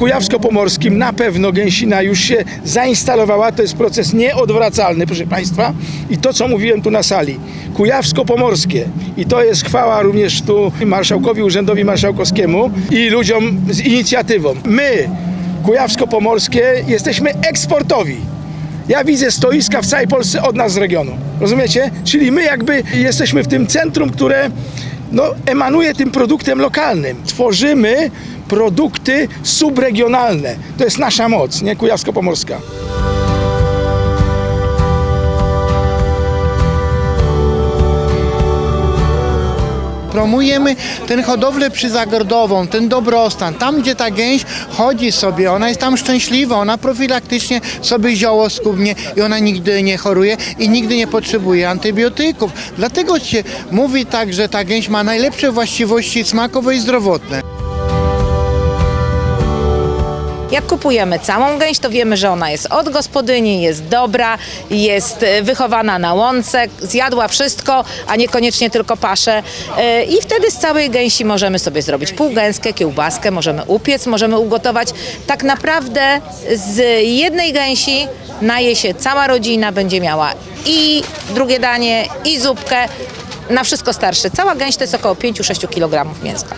Kujawsko-Pomorskim na pewno gęsina już się zainstalowała. To jest proces nieodwracalny, proszę Państwa. I to, co mówiłem tu na sali. Kujawsko-Pomorskie. I to jest chwała również tu marszałkowi, urzędowi marszałkowskiemu i ludziom z inicjatywą. My, Kujawsko-Pomorskie, jesteśmy eksportowi. Ja widzę stoiska w całej Polsce od nas z regionu. Rozumiecie? Czyli my jakby jesteśmy w tym centrum, które no, emanuje tym produktem lokalnym. Tworzymy produkty subregionalne. To jest nasza moc, nie? Kujawsko-Pomorska. Promujemy ten hodowlę przyzagrodową, ten dobrostan. Tam, gdzie ta gęś chodzi sobie, ona jest tam szczęśliwa, ona profilaktycznie sobie zioło skubnie i ona nigdy nie choruje i nigdy nie potrzebuje antybiotyków. Dlatego się mówi tak, że ta gęś ma najlepsze właściwości smakowe i zdrowotne. Jak kupujemy całą gęś, to wiemy, że ona jest od gospodyni, jest dobra, jest e, wychowana na łące, zjadła wszystko, a niekoniecznie tylko paszę. E, I wtedy z całej gęsi możemy sobie zrobić półgęskę, kiełbaskę, możemy upiec, możemy ugotować. Tak naprawdę z jednej gęsi naje się cała rodzina, będzie miała i drugie danie, i zupkę. Na wszystko starsze. Cała gęś to jest około 5-6 kg mięska.